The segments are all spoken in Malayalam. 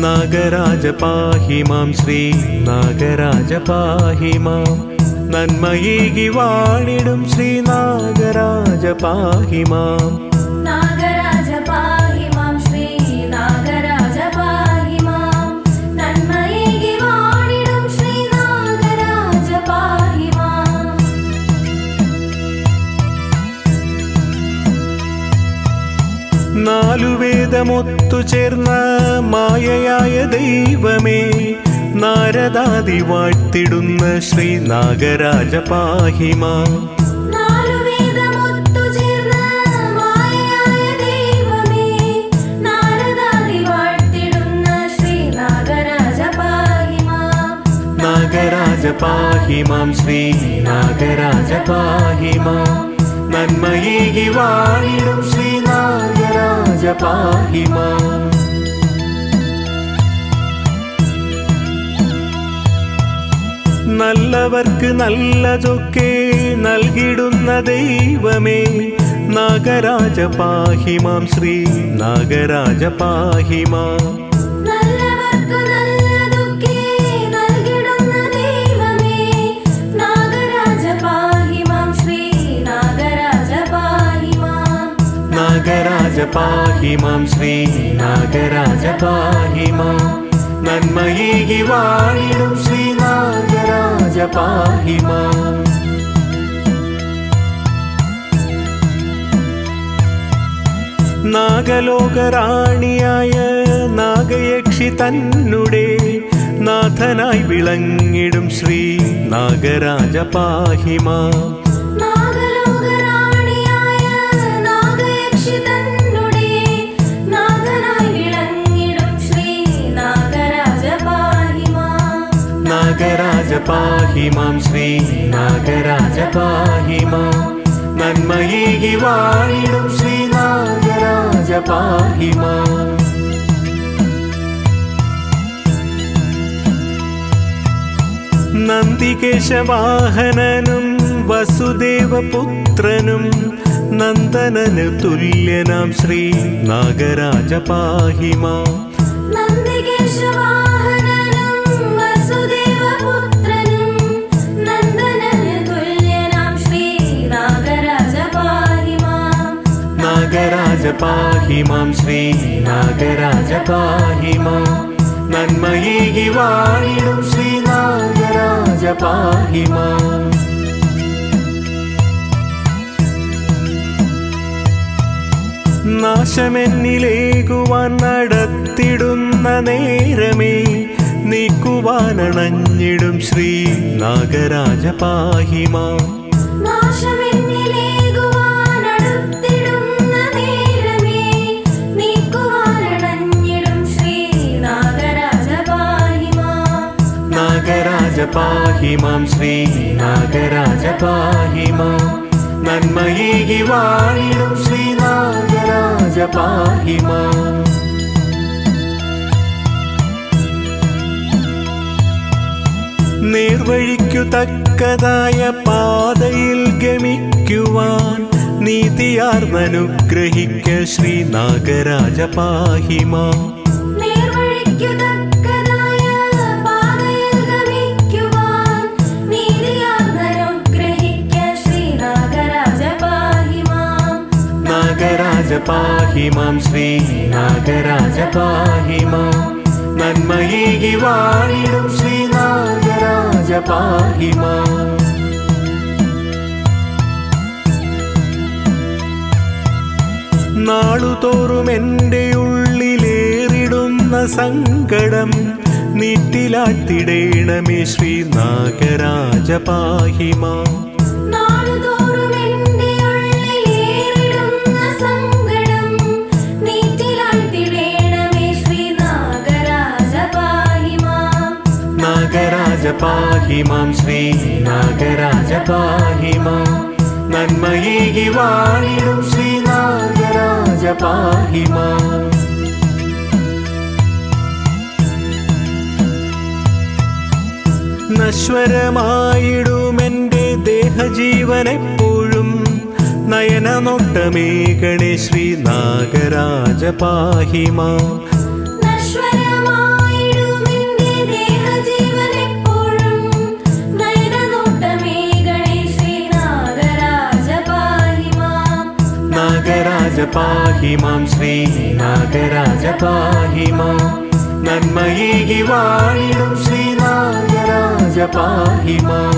നാഗരാജ പാഹി മാം ശ്രീ നാഗരാജ പാഹി മാം. നന്മയേകി വാണിടും ശ്രീ നാഗരാജ പാഹി മാം. നാലു ചേർന്ന മായയായ ദൈവമേ നാരദാദി വാഴ്ത്തിടുന്ന ശ്രീ നാഗരാജ പാഹിമ നാഗരാജ പാഹിമാം നന്മയേ ശ്രീ നാഗരാജ പാഹി നന്മയേകി വാണിടും ശ്രീ നാഗരാജ പാഹി നല്ലവർക്ക് നല്ലതൊക്കെ നൽകിടുന്ന ദൈവമേ. നാഗരാജ പാഹിമാം ശ്രീ നാഗരാജ പാഹി പാഹി മാം ശ്രീ നാഗരാജ പാഹി മാം. നന്മയേകി വാണിടും ശ്രീ നാഗരാജ പാഹി മാം. നാഗലോകറാണിയായ നാഗയക്ഷി തന്നുടെ നാഥനായി വിളങ്ങിടും ശ്രീ നാഗരാജ പാഹി നാഗരാജ പാഹി മാം ശ്രീ നാഗരാജ പാഹി മാം നന്മയേകി വാഴിടും ശ്രീ നാഗരാജ പാഹി മാം നന്ദികേശവാഹനനും വസുദേവപുത്രനും നന്ദനന് തുല്യനാം ശ്രീ നാഗരാജ പാഹി മാം പാഹി മാം ശ്രീ നാഗരാജ പാഹി മാം. നന്മയേകി വാണിടും ശ്രീ നാഗരാജ പാഹി മാം. നാശമെന്നിലേകുവാൻ നടത്തിടുന്ന നേരമേ നീക്കുവാനണഞ്ഞിടും ശ്രീ നാഗരാജ പാഹി പാഹി മാം ശ്രീ നാഗരാജ പാഹി മാം നന്മയേകി വാഴിടും ശ്രീ നാഗരാജ പാഹി മാം നേർവഴിക്കു തക്കതായ പാതയിൽ ഗമിക്കുവാൻ നീതിയാർന്നനുഗ്രഹിക്ക ശ്രീ നാഗരാജ നാഗരാജ പാഹി മാം ശ്രീ നാഗരാജ പാഹി മാം നന്മയേകി വാണിടും ശ്രീ നാഗരാജ പാഹി മാം നാളുതോറും എന്റെ ഉള്ളിലേറിടുന്ന സങ്കടം നീറ്റിലാത്തിടേണമേ ശ്രീ നാഗരാജ പാഹി പാഹി മാം ശ്രീ നാഗരാജ പാഹി മാം. നന്മയേകി വാണിടും ശ്രീ നാഗരാജ പാഹി മാം. നശ്വരമായിടുമെന്റെ ദേഹജീവനെപ്പോഴും നയനമൊട്ടമേ ഗണേശ്രീ നാഗരാജ പാഹിമാ നശ്വരമായിടുമെന്റെ നാഗരാജ പാഹിമാം ശ്രീ നാഗരാജ പാഹിമാം നന്മയേകി വാഴിടും ശ്രീ നാഗരാജ പാഹിമാം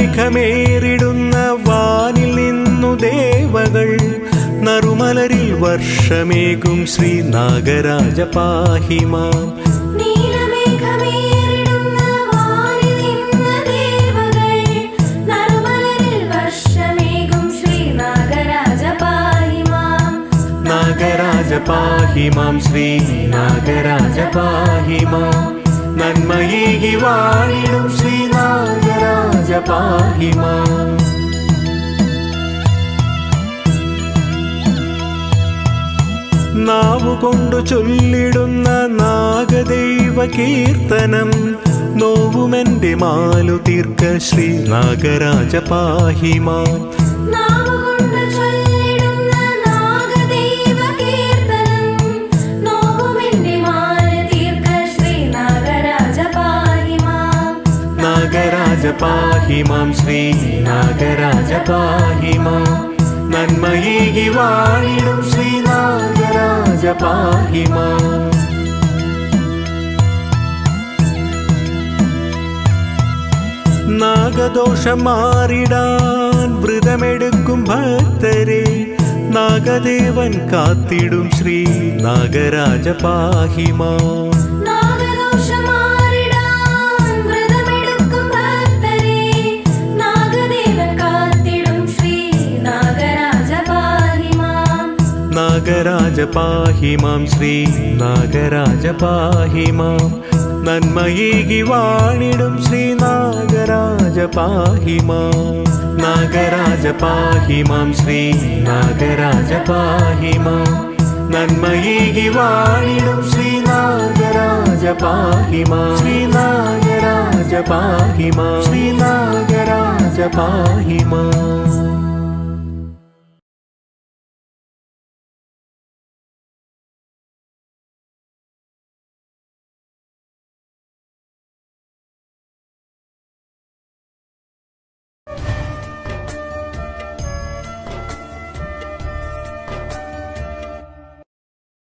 നീലമേഘമേറിടുന്ന വാനിൽ നിന്നു ദേവകൾ നറുമലരിൽ വർഷമേകും ശ്രീ നാഗരാജ പാഹിമാം നാഗരാജ പാഹിമാം ശ്രീ നാഗരാജ പാഹി മാം നന്മയേകി വാണിടും ശ്രീ നാഗരാജ പാഹി മാം നാവുകൊണ്ടു ചൊല്ലിടുന്ന നാഗദൈവ കീർത്തനം നോവുമെന്റെ മാലു തീർക്ക ശ്രീ നാഗരാജ പാഹിമാം നാഗരാജ പാഹിമാം ശ്രീനാഗരാജ പാഹി പാഹിമാം നന്മയേകി വാഴിടും ശ്രീനാഗരാജ പാഹി പാഹിമാം നാഗദോഷം മാറിടാൻ വ്രതമെടുക്കും ഭക്തരെ. നാഗദേവൻ കാത്തിടും ശ്രീ നാഗരാജ പാഹിമാം മാം. പാഹി മാം ശ്രീ നാഗരാജ പാഹിമാം നന്മയേകി വാണിടും ശ്രീ നാഗരാജ പാഹിമാം നാഗരാജ പാഹിമാം ശ്രീ നാഗരാജ പാഹിമാം നന്മയേകി വാണിടും ശ്രീ നാഗരാജ പാഹിമാം ശ്രീ നാഗരാജ പാഹിമാം ശ്രീ നാഗരാജ പാഹിമാം